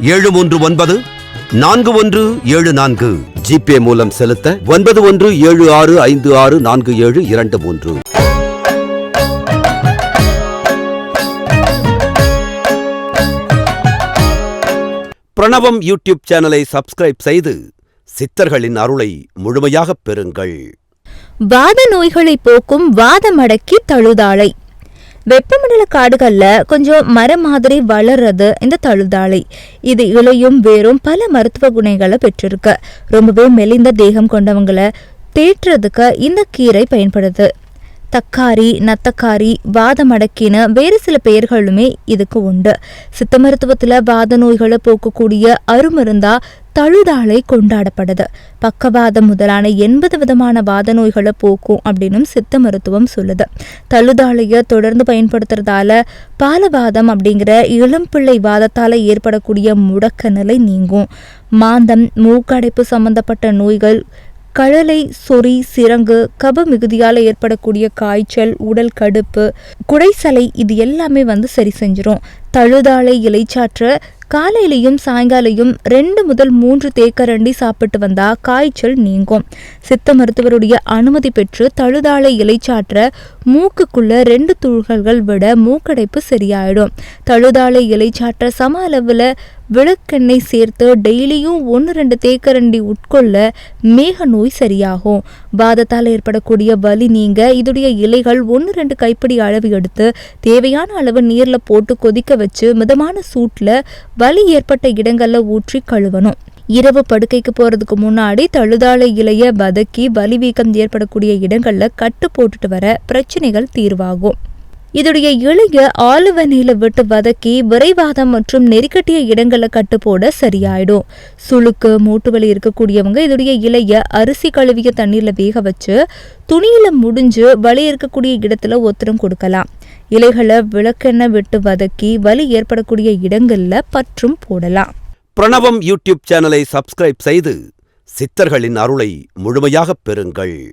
ஏழு மூன்று ஒன்பது நான்கு ஒன்று ஏழு நான்கு. ஜிபே மூலம் செலுத்த ஒன்பது ஒன்று ஏழு ஆறு ஐந்து ஆறு நான்கு ஏழு இரண்டு மூன்று. பிரணவம் யூடியூப் சேனலை சப்ஸ்கிரைப் செய்து சித்தர்களின் அருளை முழுமையாகப் பெறுங்கள். வாத நோய்களை போக்கும் வாதமடக்கி தழுதாழை வெப்பமண்டல காடுகள்ல கொஞ்சம் மரம் மாதிரி வளர்றது இந்த தழுதாளி இது இலையும் வேறும் பல மருத்துவ குணங்களை பெற்றிருக்கு. ரொம்பவே மெலிந்த தேகம் கொண்டவங்களை தேற்றுறதுக்கு இந்த கீரை பயன்படுது. தக்காரி நத்தக்காரி வாதமடக்கின்னு வேறு சில பெயர்களுமே இதுக்கு உண்டு. சித்த மருத்துவத்துல வாத நோய்களை போக்கக்கூடிய அருமருந்தா தழுதாளை கொண்டாடப்படுது பக்கவாதம் முதலான எண்பது விதமான வாத நோய்களை போக்கும் அப்படின்னும் சித்த மருத்துவம் சொல்லுது. தழுதாளையை தொடர்ந்து பயன்படுத்துறதால பாலவாதம் அப்படிங்கிற இளம்பிள்ளை வாதத்தால ஏற்படக்கூடிய முடக்க நிலை நீங்கும். மாந்தம் மூக்கடைப்பு சம்பந்தப்பட்ட நோய்கள் கழலை சொறி சிரங்கு கப மிகுதியால் ஏற்படக்கூடிய காய்ச்சல் உடல் கடுப்பு குடைசலை இது எல்லாமே வந்து சரி செஞ்சிடும் தழுதாளை இலைச்சாற்ற காலையிலையும் சாயங்காலையும் ரெண்டு முதல் மூன்று தேக்கரண்டி சாப்பிட்டு வந்தா காய்ச்சல் நீங்கும். சித்த மருத்துவருடைய அனுமதி பெற்று தழுதாளை இலைச்சாற்ற மூக்குக்குள்ள ரெண்டு துகள்கள் விட மூக்கடைப்பு சரியாயிடும். தழுதாளை இலைச்சாற்ற சம அளவில் விளக்கெண்ணெய் சேர்த்து டெய்லியும் ஒன்று ரெண்டு தேக்கரண்டி உட்கொள்ள மேக நோய் சரியாகும். வாதத்தால் ஏற்படக்கூடிய வலி நீங்க இதுடைய இலைகள் ஒன்று ரெண்டு கைப்பிடி அளவு எடுத்து தேவையான அளவு நீரில் போட்டு கொதிக்க வச்சு மிதமான சூட்டில் வலி ஏற்பட்ட இடங்கள்ல ஊற்றி கழுவணும். இரவு படுக்கைக்கு போறதுக்கு முன்னாடி தழுதாழை இலைய வதக்கி வலி வீக்கம் ஏற்படக்கூடிய இடங்கள்ல கட்டு போட்டுட்டு வர பிரச்சனைகள் தீர்வாகும். இதோடைய இலைய ஆளுவ நீல விட்டு வதக்கி விரைவாதம் மற்றும் நெறிக்கட்டிய இடங்களை கட்டுப்போட சரியாயிடும். சுளுக்கு மூட்டு வலி இருக்கக்கூடியவங்க இதோடைய இலைய அரிசி கழுவிய தண்ணீர்ல வேக வச்சு துணியில முடிஞ்சு வலி இருக்கக்கூடிய இடத்துல ஒத்திரம் கொடுக்கலாம். இலைகளை விளக்கெண்ணெய் விட்டு வதக்கி வலி ஏற்படக்கூடிய இடங்கள்ல பற்றும் போடலாம். பிரணவம் யூடியூப் சேனலை சப்ஸ்கிரைப் செய்து சித்தர்களின் அருளை முழுமையாகப் பெறுங்கள்.